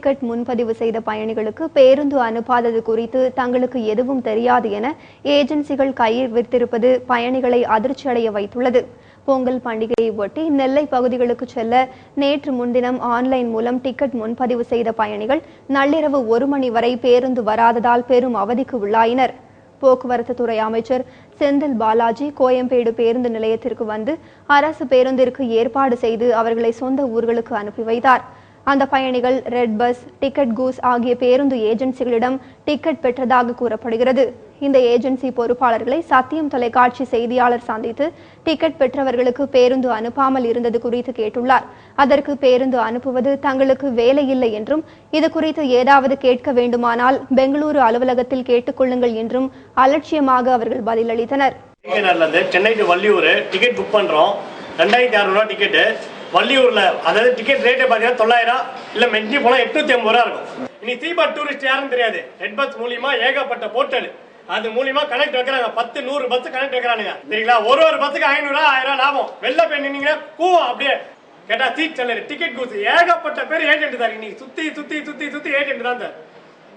Ticket முன்பதிவு செய்த பயணிகளுக்கு பேருந்து அனுப்பாதது குறித்து தங்களுக்கு எதுவும் தெரியாது என ஏஜென்சிகள் கையில் வித்திருப்பது பயணிகளை அதிர்ச்சியடைய வைத்துள்ளது. பொங்கல் பண்டிகையை ஒட்டி நெல்லை பகுதிகளுக்கு செல்ல நேற்று முன்தினம் ஆன்லைன் மூலம் டிக்கெட் முன்பதிவு செய்த பயணிகள் நள்ளிரவு ஒரு மணி வரை பேருந்து வராததால் பெரும் அவதிக்கு உள்ளாயினர். போக்குவரத்து துறை அமைச்சர் செந்தில் பாலாஜி கோயம்பேடு பேருந்து நிலையத்திற்கு வந்து அரசு பேருந்திற்கு ஏற்பாடு செய்து அவர்களை சொந்த ஊர்களுக்கு அனுப்பி வைத்தார். அந்த பயணிகள் ரெட் பஸ் டிக்கெட் கூஸ் ஆகிய பேருந்து ஏஜென்சிகளிடம் டிக்கெட் பெற்றதாக கூறப்படுகிறது. இந்த ஏஜென்சி பொறுப்பாளர்களை சத்தியம் தொலைக்காட்சி செய்தியாளர் சந்தித்து டிக்கெட் பெற்றவர்களுக்கு பேருந்து அனுப்பாமல் இருந்தது குறித்து கேட்டுள்ளார். அதற்கு பேருந்து அனுப்புவது தங்களுக்கு வேலை இல்லை என்றும் இது குறித்து ஏதாவது கேட்க வேண்டுமானால் பெங்களூரு அலுவலகத்தில் கேட்டுக்கொள்ளுங்கள் என்றும் அலட்சியமாக அவர்கள் பதிலளித்தனர். Chennai to Valliyur ticket book பண்றோம். ரெண்டாயிரத்தி அறுநூறுவா டிக்கெட்டு வள்ளியூர்ல. அதாவது டிக்கெட் ரேட்டே பார்த்தீங்கன்னா தொள்ளாயிரம் இல்ல மெஞ்சி போனா எட்நூத்தி ஐம்பது ரூபா இருக்கும். இனி தீபா டூரிஸ்ட் யாருன்னு தெரியாது. ரெட் பஸ் மூலியமா ஏகப்பட்ட போர்ட்டல் அது மூலியமா கனெக்ட் வைக்கிறாங்க. பத்து நூறு பஸ் கனெக்ட் வைக்கிறானுங்க. சரிங்களா ஒரு ஒரு பஸ்ஸுக்கு ஐநூறு ஆயிரம் ரூபா லாபம். வெளில போய் நின்னீங்கன்னா கூ அப்படியே. கேட்டா சீட் செல்லரு டிக்கெட் கூத்து ஏகப்பட்ட பேர் ஏஜென்ட் தான் இன்னைக்கு சுத்தி சுத்தி சுத்தி சுத்தி ஏஜென்ட் தான் சார்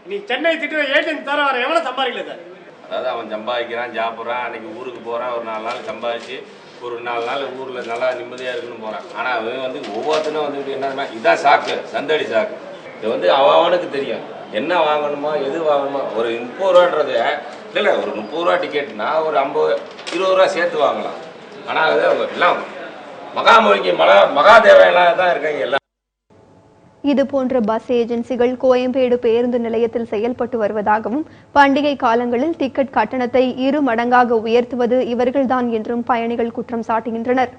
நீ சென்னை திட்டு ஏஜென்ட் தர வர எவ்வளவு சம்பாதிக்கல சார் அதாவது அவன் சம்பாதிக்கிறான் சாப்பிட்றான் அன்னைக்கு ஊருக்கு போகிறான் ஒரு நாலு நாள் சம்பாதிச்சு ஒரு நாலு நாள் ஊரில் நல்லா நிம்மதியாக இருக்குன்னு போகிறான் ஆனால் அவன் வந்து ஒவ்வொருத்தனும் வந்து என்னன்னா என்ன இதான் சாக்கு சந்தடி சாக்கு இது வந்து அவன் அவனுக்கு தெரியும். என்ன வாங்கணுமோ எது வாங்கணுமோ? ஒரு முப்பது ரூபான்றது இல்லை இல்லை ஒரு முப்பது ரூபா டிக்கெட்னா ஒரு ஐம்பது இருபது ரூபா சேர்த்து வாங்கலாம். ஆனால் அது அவங்க எல்லாம் மகாமொழிக்கு மகா மகாதேவையெல்லாம் தான் இருக்காங்க எல்லாம் இது போன்ற பஸ் ஏஜென்சிகள் கோயம்பேடு பேருந்து நிலையத்தில் செயல்பட்டு வருவதாகவும் பண்டிகை காலங்களில் டிக்கெட் கட்டணத்தை இரு மடங்காக உயர்த்துவது இவர்கள்தான் என்றும் பயணிகள் குற்றம் சாட்டுகின்றனர்.